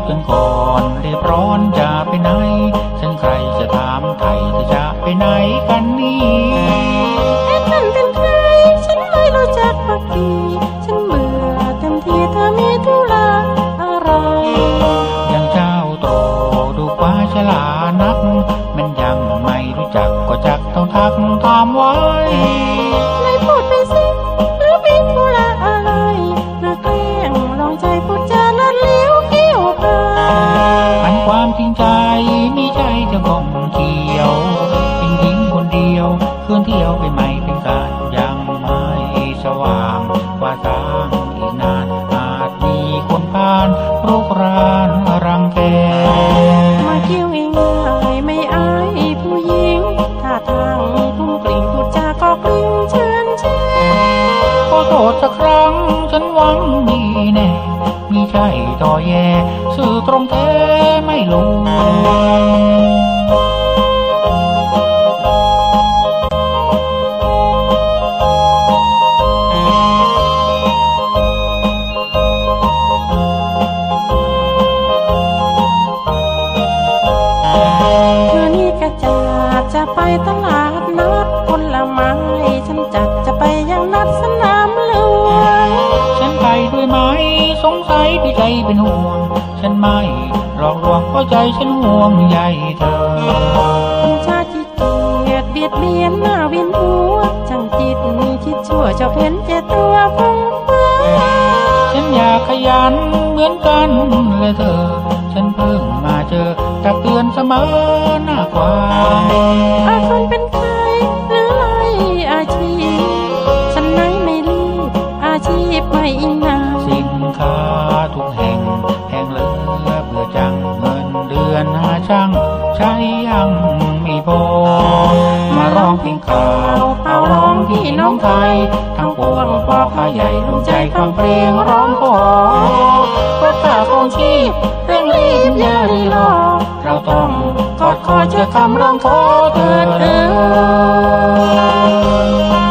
ดกันก่อนเรียบร้อนจะไปไหน ฉันใครจะถามไทยเธจะไปไหนกันนี่แต่ท่านเป็นใคร ฉันไม่รู้จักปักกีฉันเบื่อเต็มทีเธอมีธุระอะไรยังเจ้าโตดูกว่าฉลานัก มันยังไม่รู้จักก็จักต้องทักถามไว้ ว่าสางอีกนานอาจมีคนผ่านรุกรานรังแกมาเกี่ยวง่ายไม่อายผู้หญิงท่าทางพุ่งกลิ่งพูดจาก็กลิ้งเชิญเช่ขอโทษสักครั้งฉันหวังดีแน่มีใจต่อแย่ สื่อตรงแท้ไม่ลง จาดจะไปตลาดนัดผลไม้ฉันจัดจะไปยังนัดสนามหลวงฉันไปด้วยไหมสงสัยพี่ใจเป็นห่วง ฉันไม่หลอกลวงเพราะใจฉันห่วงใยเธอคุณชาติเกียดเบียดเบียนหน้าวินหัวช่างจิตคิดชั่วเจ้าเพ้นเจตัวฟงฟ้าฉันอยากขยันเหมือนกันเลยเธอ ฉัน นเสมอหน้ากว้างอาคนเป็นใครหรือไรอาชีพฉันไหนไม่รีบอาชีพไม่อิงนาสินค้าทุกแห่งแพงเหลือเบื่อจังเงินเดือนหาช่างใช้ยังไม่พอมาร้องเพลงข่าวเอาร้องพี่น้องไทยทั้งปวงพ่อข้าใหญ่ลงใจฟังเพลงร้องขอเพราะค่าครองชีพเร่งรีบอย่ารีรอ เราต้องกอดคอเชื่อคำร้องขอเถิดเอ่ย